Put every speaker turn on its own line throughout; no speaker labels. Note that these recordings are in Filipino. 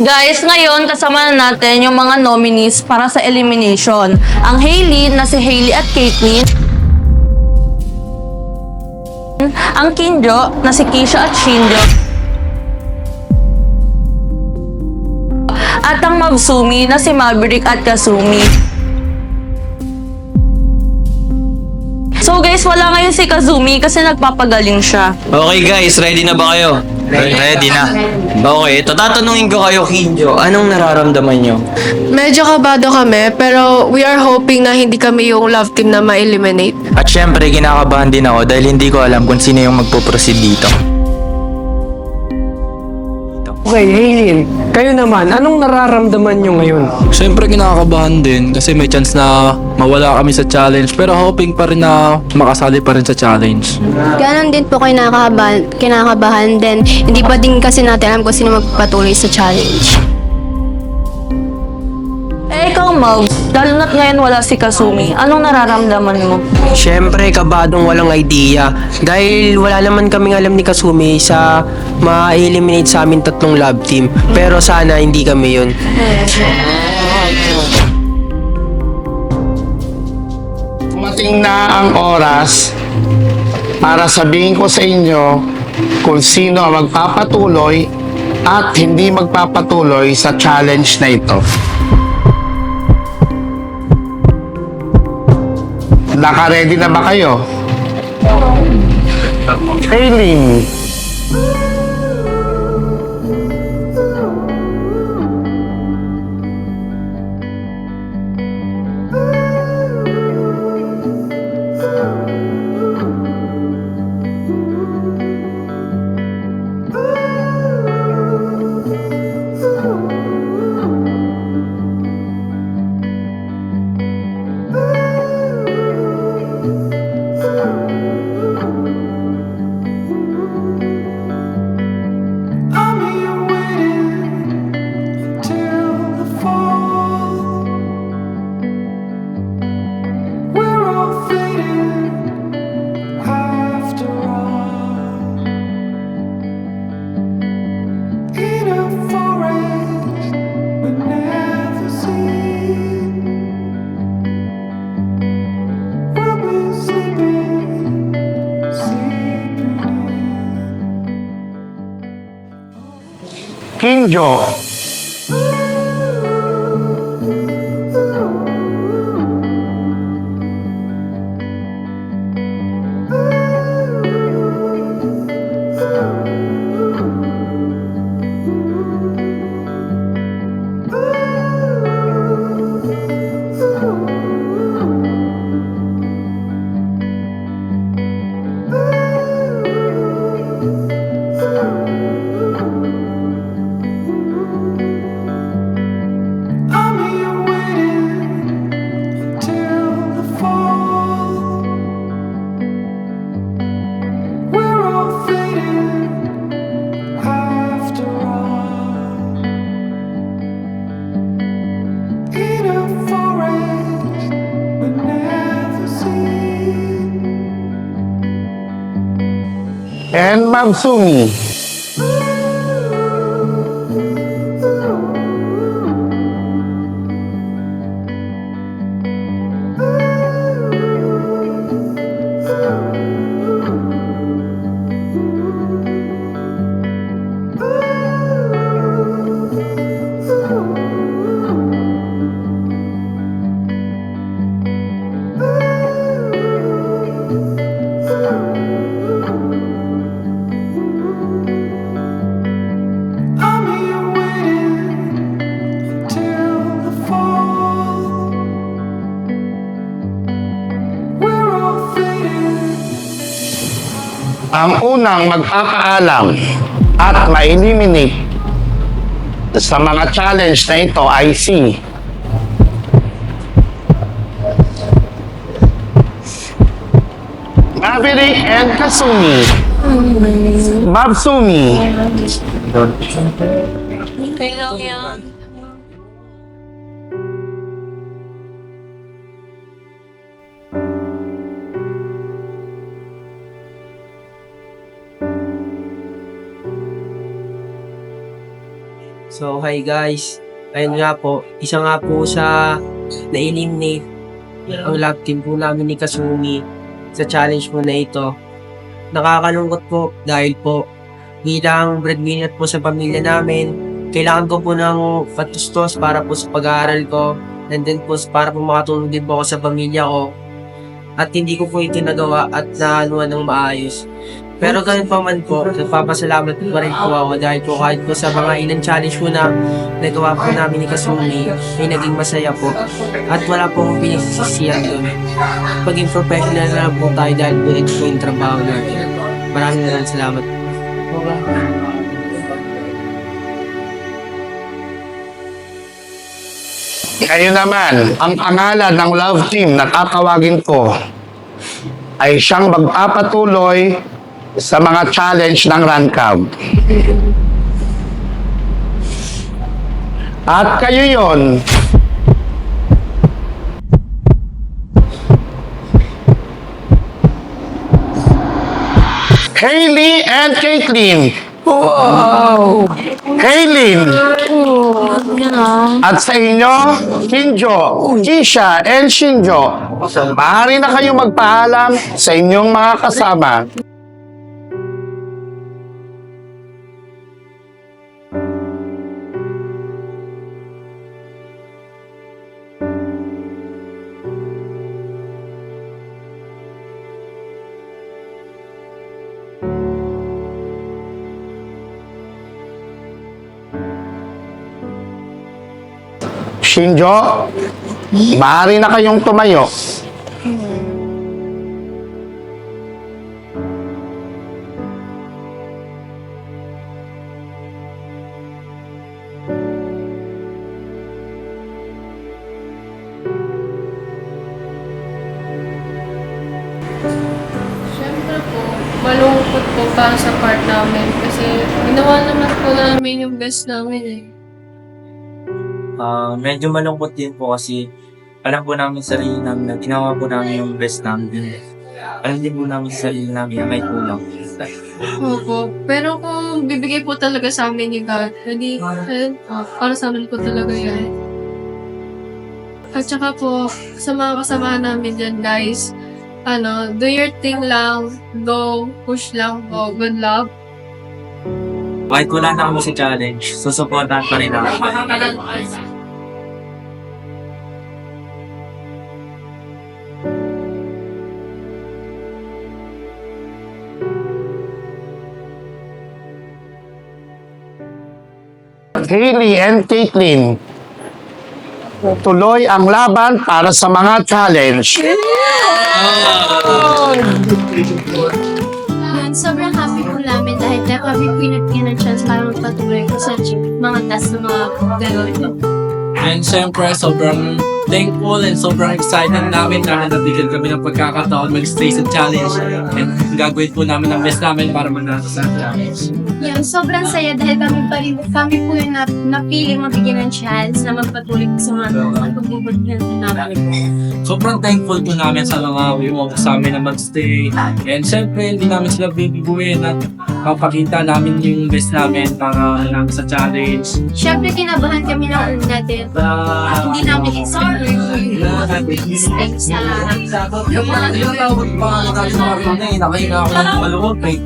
Guys, ngayon kasama na natin yung mga nominees para sa elimination. Ang Hailey na si Hailey at Caitlyn. Ang Kinjo na si Kisha at Shinjo. At ang Mabsumi na si Maverick at Kasumi. So guys, wala ngayon si Kazumi kasi nagpapagaling siya.
Okay guys, ready na ba kayo? Ready na. Okay, ito tatanungin ko kayo, Kinjo. Anong nararamdaman nyo?
Medyo kabado kami, pero we are hoping na hindi kami yung love team na ma-eliminate.
At syempre, kinakabahan din ako dahil hindi ko alam kung sino yung magpo-proceed dito.
Okay, Hailey, kayo naman, anong nararamdaman nyo ngayon?
Siyempre kinakabahan din kasi may chance na mawala kami sa challenge pero hoping pa rin na makasali pa rin sa challenge.
Ganon din po kayo nakakabahan, kinakabahan. Then, hindi pa din kasi natin alam kung sino magpapatuloy sa challenge.
Eh ikaw, Mavs, lalo na't ngayon wala si Kasumi. Anong nararamdaman mo?
Siyempre, kabadong walang idea. Dahil wala naman kaming alam ni Kasumi sa ma-eliminate sa amin tatlong love team. Pero sana hindi kami yun.
Dumating na ang oras para sabihin ko sa inyo kung sino ang magpapatuloy at hindi magpapatuloy sa challenge na ito. Naka-ready na ba kayo? Aileen, Kinjo, and Magsumi. Ang unang magpapaalam at ma-eliminate sa mga challenge na ito ay si Maverick and Kasumi. Mabsumi.
Okay lang yan.
So, hi guys. Ayun nga po, isa nga po sa na-eliminate ang love team po namin ni Kasumi sa challenge po na ito. Nakakalungkot po dahil po bilang breadwinner po sa pamilya namin, kailangan ko po ng patustos para po sa pag-aaral ko and then po para po makatulong din po ako sa pamilya ko at hindi ko po ito nagawa at nahaluan ng maayos. Pero ganun pa man po, nagpapasalamat pa rin po ako dahil po kahit po sa mga ilang challenge po na nagawa po namin ni Kasumi, ay naging masaya po. At wala po akong pinagsisisihan doon. Paging professional na po tayo dahil po ito po yung trabaho natin. Maraming maraming salamat.
Kayo naman, ang pangalan ng love team na tatawagin ko ay siyang magpapatuloy sa mga challenge ng run camp. At kayo yon. Hailey and Caitlin. Wow! Hailin. At sa inyo, Kinjo, Kisha, and Shinjo, maaari na kayo magpaalam sa inyong mga kasama. Shinjo, maaari na kayong tumayo.
Siyempre po, malungkot po para sa part namin kasi ginawa naman po namin yung best namin eh.
Ah, medyo malungkot din po kasi alam po namin sa sarili namin na ginawa po namin yung best namin. Alam din po namin sa sarili namin na may kulang.
Opo. Pero kung bibigay po talaga sa amin ni God, hindi, po, para sa amin po talaga yan. At saka po, sa mga kasama namin dyan, guys, ano, do your thing lang, go, push lang po, good luck.
Kahit wala na kami sa challenge, susuportahan pa rin namin.
Hailey and Caitlin, tuloy ang laban para sa mga challenge.
Yun, sobrang happy po namin dahil kami pinagyan ng chance para magpatuloy ko sa mga task na mga gagawin ko.
And syempre, sobrang thankful and sobrang excited namin dahil nabigyan kami ng pagkakataon mag-stay sa challenge. And gagawin po namin ang best namin para manalo sa challenge.
Yun, sobrang saya dahil kami pa rin, kami po yung nap, napili mabigyan ng chance na magpatuloy sa mga pagbubudlan namin.
Sobrang thankful po namin sa mga umuwi sa amin na mag-stay. And syempre, hindi namin sila bibiguin at papakita namin yung best namin para lang sa challenge.
Siyempre, kinabahan kami ng una din.
Uh,
Hindi namin expect
yung mga yung tawag pa natin mga pinay, nakahinga ako ng maluwag eh.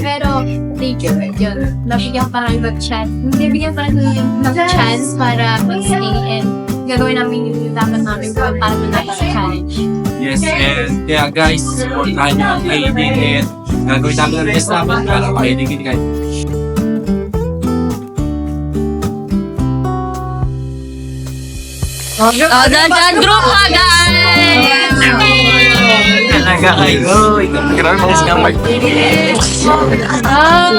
Pero, thank you. Yun, nabigyan pa rin ng chance. Nabigyan pa rin ng chance para mag-stay and gagawin namin yung dapat namin para manalo sa challenge.
Yes, and kaya guys, supportahan nyo ang Aiden and gagawin namin ang best namin para makiligin kayo.
Oh, dyan, dyan, group ka, guys!
Talaga kayo. Grabe mga sinamay.
Ah,